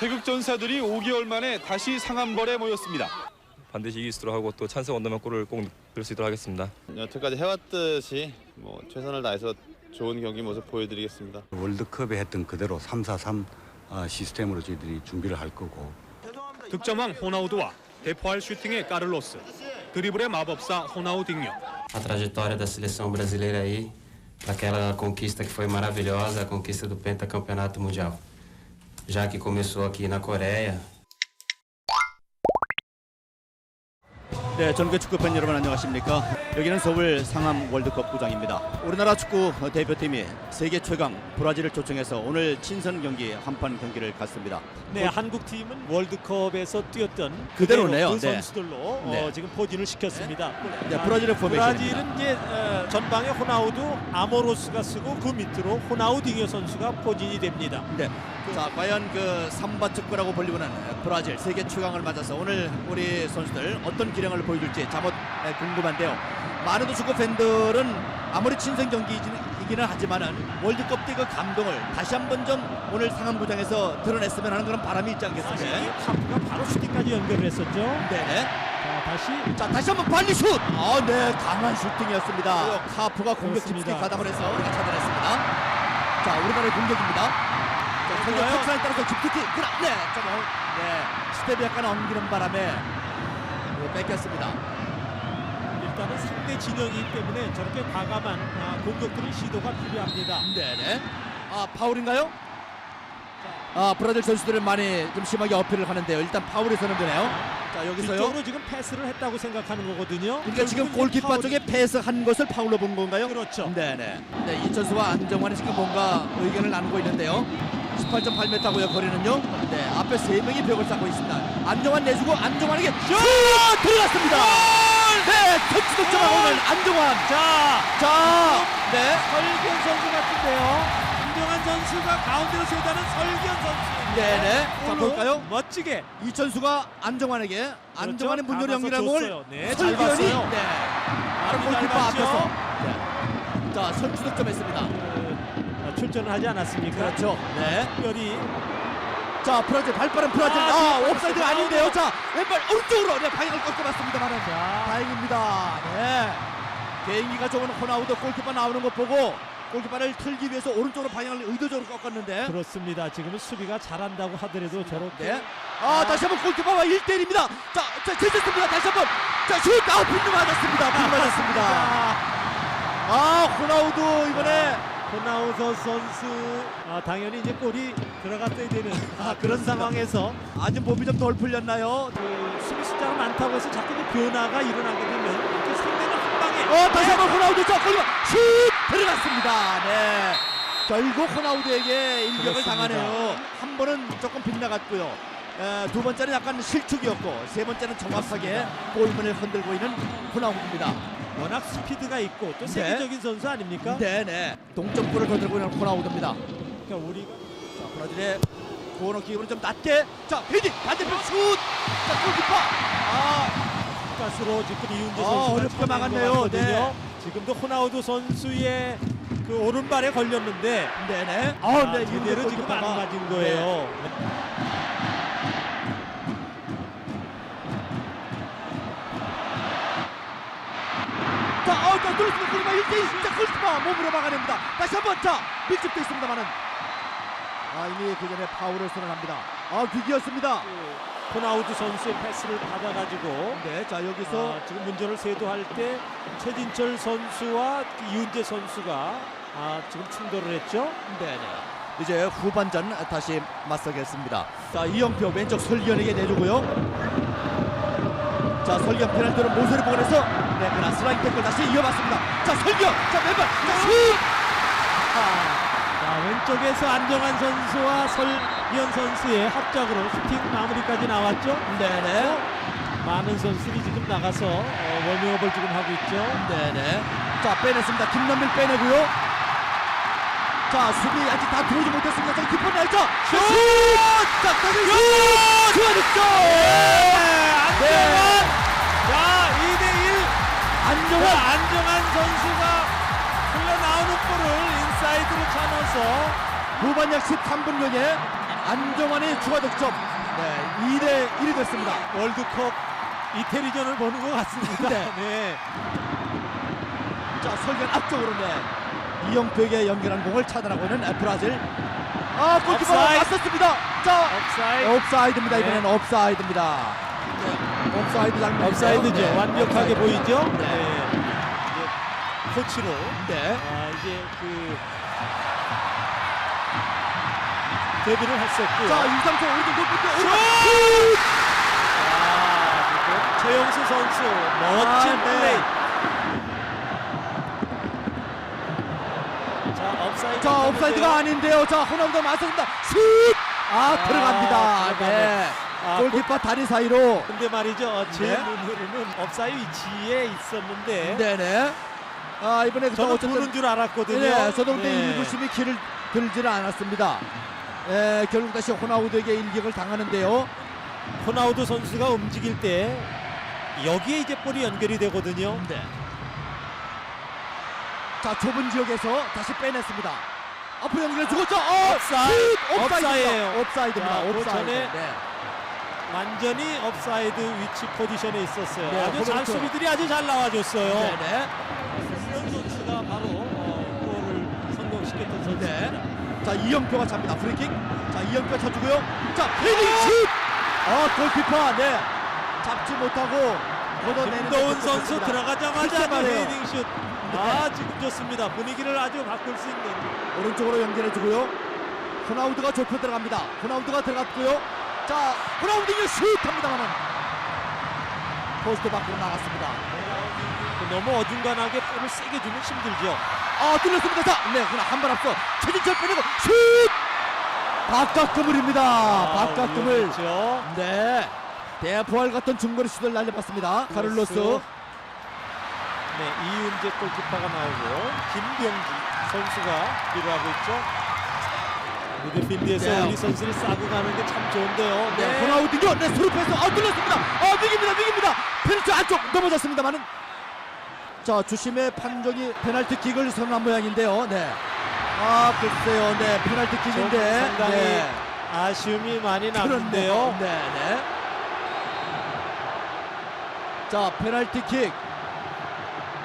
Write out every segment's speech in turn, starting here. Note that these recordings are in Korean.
태극 전사들이 5개월 만에 다시 상암벌에 모였습니다. 반드시 이길 수 있도록 하고 또 찬스 원더맨 골을 꼭 넣을 수 있도록 하겠습니다. 여태까지 해왔듯이 뭐 최선을 다해서 좋은 경기 모습 보여드리겠습니다. 월드컵에 했던 그대로 3-4-3 어, 시스템으로 저희들이 준비를 할 거고 득점왕 호나우두와 대포할 슈팅의 까를로스, 드리블의 마법사 호나우딩요. a trajetória da seleção brasileira aí, daquela conquista que foi maravilhosa, a conquista do pentacampeonato mundial. Já que começou aqui na Coreia, 네, 전국 축구 팬 여러분 안녕하십니까? 여기는 서울 상암 월드컵 구장입니다. 우리나라 축구 대표팀이 세계 최강 브라질을 초청해서 오늘 친선 경기 한판 경기를 갖습니다. 네, 한국 팀은 월드컵에서 뛰었던 그대로네요. 그 네. 선수들로 어, 네. 지금 포진을 시켰습니다. 네, 브라질의 포메이션입니다. 브라질은 이제 어, 전방에 호나우두 아모로스가 쓰고 그 밑으로 호나우딩요 선수가 포진이 됩니다. 네. 자, 과연 그 삼바 축구라고 불리우는 브라질 세계 최강을 맞아서 오늘 우리 선수들 어떤 기량을 보여줄지 잠옷 네, 궁금한데요. 많은 축구 팬들은 아무리 친선 경기이기는 하지만은 월드컵 때 그 감동을 다시 한번 좀 오늘 상암구장에서 드러냈으면 하는 그런 바람이 있지 사실 않겠습니까? 이 카프가 바로 슈팅까지 연결을 했었죠. 네네. 자, 다시 자 다시 한번 발리 슛! 아, 네 강한 슈팅이었습니다. 카프가 공격. 집중에 가담을 해서 차단했습니다. 자 우리나라의 공격입니다. 자 선수 좋아요. 턱선에 따라서 깊숙이 그라 네, 좀 어, 네 스텝이 약간 엉기는 바람에 네, 뺏겼습니다. 일단은 상대 진영이기 때문에 저렇게 과감한 아, 공격들의 시도가 필요합니다. 네네. 아 파울인가요? 아 브라질 선수들은 많이 좀 심하게 어필을 하는데요. 일단 파울이 선언되네요. 자 여기서요. 뒤쪽으로 지금 패스를 했다고 생각하는 거거든요. 그러니까 지금 결국은 골키퍼 파울이- 쪽에 패스한 것을 파울로 본 건가요? 그렇죠. 네네. 네, 이천수와 안정환이 지금 뭔가 의견을 나누고 있는데요. 18.8m고요 거리는요. 네, 앞에 세 명이 벽을 쌓고 있습니다. 안정환 내주고 안정환에게 슛 들어갔습니다. 네, 터치 득점하고 오는 안정환. 자, 자, 네, 설기현 선수 같은데요. 김정한 선수가 가운데로 세다는 설기현 선수. 네네. 자 볼까요? 멋지게 이천수가 안정환에게 안정환의 문열 감아서 연기라는 줬어요. 걸 네, 잘 설기현이 봤어요. 네, 바로 골키퍼. 앞에서. 네. 자, 선취 득점했습니다. 어, 출전을 하지 않았습니까? 그렇죠. 네. 특별히. 자 브라질 발빠른 브라질. 아, 아, 벌써 아닌데요. 자 왼발 오른쪽으로. 네 방향을 꺾어봤습니다만은 자. 다행입니다. 네. 개인기가 좋은 호나우도 골키퍼 나오는 것 보고 골키퍼를 틀기 위해서 오른쪽으로 방향을 의도적으로 꺾었는데. 그렇습니다. 지금은 수비가 잘한다고 하더라도 저렇게 네. 아 다시 한번 골키퍼와 1대1입니다. 자, 자 제쳤습니다. 다시 한번. 자슛아 빈도 맞았습니다. 빈 맞았습니다. 아 호나우도 이번에 호나우서 선수. 아, 당연히 이제 골이 들어갔어야 되는 아, 그런 상황에서 아주 몸이 좀 덜 풀렸나요? 그 수비 숫자가 많다고 해서 자꾸 이제 변화가 일어나게 되면 그 상대는 한 방에 어 다시 한번 호나우드 자 골키퍼 슛! 들어갔습니다. 네. 결국 호나우드에게 일격을 그렇습니다. 당하네요. 한 번은 조금 빗나갔고요. 에, 두 번째는 약간 실축이었고 세 번째는 정확하게 골문을 흔들고 있는 호나우드입니다 워낙 스피드가 있고 또 네. 세계적인 선수 아닙니까? 네네 동점골을 거들고 있는 호나우드입니다 그러니까 우리가 자 브라질의 코너킥으로 좀 낮게 자 헤딩 반대편 슛자 골키퍼 아 가스로 지금 이윤재 아, 선수가 어렵게 막았네요. 네. 지금도 호나우두 선수의 그 오른발에 걸렸는데 네네 아, 아, 네, 제대로 지금 안 골키퍼가. 맞은 거예요. 네. 자, 어, 자, 뚫렸습니다. 골키퍼 1대1. 자, 골키퍼 몸으로 막아냅니다. 다시 한 번, 자, 밀집돼 있습니다만은. 아, 이미 그 전에 파울을 선언합니다. 아, 위기였습니다. 호나우두 선수의 패스를 받아가지고 네, 자, 여기서. 아, 지금 문전을 세도할 때 최진철 선수와 이윤재 선수가 아, 지금 충돌을 했죠. 네 네. 이제 후반전 다시 맞서겠습니다. 자, 이영표 왼쪽 설기현에게 내주고요. 자, 설기현 페널티로 모세를 보내서 네, 그러나 슬라이드 태클 다시 이어봤습니다. 자, 설기현. 자, 왼발. 자, 슛! 자, 왼쪽에서 안정환 선수와 설기현 선수의 합작으로 슈팅 마무리까지 나왔죠. 네네. 많은 선수들이 지금 나가서 어, 워밍업을 지금 하고 있죠. 네네. 자, 빼냈습니다. 김남일 빼내고요. 자, 수비 아직 다 들어오지 못했습니다. 자, 뒷번 날죠. 슛! 자, 다시 슛! 좋아졌 안정환. 안정환 선수가 흘러나오는 볼을 인사이드로 차면서 후반 약 13분 경에 안정환의 추가 득점. 네, 2대 1이 됐습니다. 월드컵 이태리전을 보는 것 같습니다. 네. 네. 자, 설경 앞쪽으로 네. 이영표에게 연결한 공을 차단하고 있는 브라질. 아, 골키퍼. 맞섰습니다. 자, 업사이드. 옵사이드입니다. 네. 이번에는 옵사이드입니다. 네, 옵사이드 장면. 업사이드죠. 네, 완벽하게 옵사이드. 보이죠? 네. 네. 코치로 네. 아, 이제 그 데뷔를 했었고요. 자, 유상철 오른쪽 골키퍼. 슛! 아, 최영수 선수 멋진 아, 네. 플레이. 자, 업사이드. 자, 업사이드가 아닌데요. 자, 호나우도 맞섰습니다. 슛! 아, 아, 들어갑니다. 들어가네. 네. 아, 골키퍼 다리 사이로. 근데 말이죠. 제 네. 눈으로는 업사이드 위치에 있었는데 네네. 아, 이번에 그 저는 보는 줄 알았거든요. 네, 저도 근데 네. 일부심이 길을 들지는 않았습니다. 에, 결국 다시 호나우드에게 일격을 당하는데요. 호나우드 선수가 움직일 때 여기에 이제 볼이 연결이 되거든요. 네. 자, 좁은 지역에서 다시 빼냈습니다. 앞으로 연결해 주고, 자, 어, 업사이드! 슛! 업사이드예요. 옵사이드입니다. 자, 그 옵사이드. 전에 네. 완전히 업사이드 위치 포지션에 있었어요. 네, 아주 잘 호날두. 수비들이 아주 잘 나와줬어요. 네 네. 성공시켰던 선수입니다. 네. 자, 이영표가 잡니다. 프리킥. 자, 이영표 쳐주고요. 자, 헤딩 슛! 아, 골키퍼, 네. 잡지 못하고 걷어내는 김도훈 데 선수. 들어가자마자 글쎄 그 말이에요. 헤딩 슛. 아 지금 좋습니다. 분위기를 아주 바꿀 수 있는. 오른쪽으로 연결해주고요. 호나우드가 좁혀 들어갑니다. 호나우드가 들어갔고요. 자, 호나우드가 슛합니다만은 포스트 밖으로 나갔습니다. 너무 어중간하게 볼을 세게 주면 힘들죠. 아, 뚫렸습니다. 자, 네, 그러나 한발 앞서 최진철 빼내고 슛! 바깥 그물입니다. 바깥 그물. 그렇죠. 네. 대포알 같은 중거리 슛을 날려봤습니다. 카를로스. 네, 이윤재 골키퍼가 나오고 김병기 선수가 필요하고 있죠. 미드필드에서 네. 우리 선수를 싸고 가는 게 참 좋은데요. 네, 호나우드요. 네, 수루패스. 아, 뚫렸습니다. 아, 미깁니다. 미깁니다. 페널티 안쪽 넘어졌습니다만은 자, 주심의 판정이 페널티 킥을 선언한 모양인데요. 네. 아, 글쎄요. 네, 페널티 좀 킥인데. 상당히 네. 아쉬움이 많이. 남는데요. 네, 네. 자, 페널티 킥.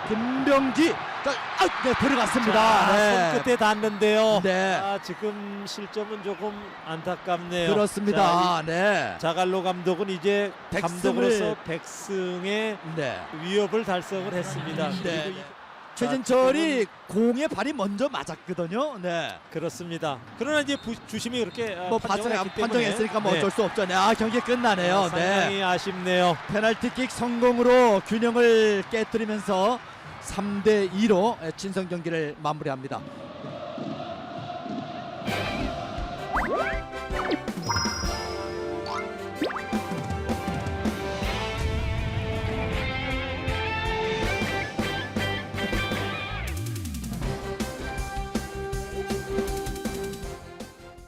김병기. 자, 아, 네, 들어갔습니다. 자, 네. 손끝에 닿는데요. 네. 아, 지금 실점은 조금 안타깝네요. 그렇습니다. 자, 네. 이 자갈로 감독은 이제 백승을- 감독으로서 백승의 네. 위협을 달성을 했습니다. 네. 이- 최진철이 공에 발이 먼저 맞았거든요. 네. 그렇습니다. 그러나 이제 부- 주심이 그렇게 아, 뭐 했기 판정했으니까 뭐 네. 어쩔 수 없죠. 네. 아, 경기 끝나네요. 아, 상당히 네. 아쉽네요. 페널티킥 성공으로 균형을 깨뜨리면서 3대 2로 친선 경기를 마무리합니다.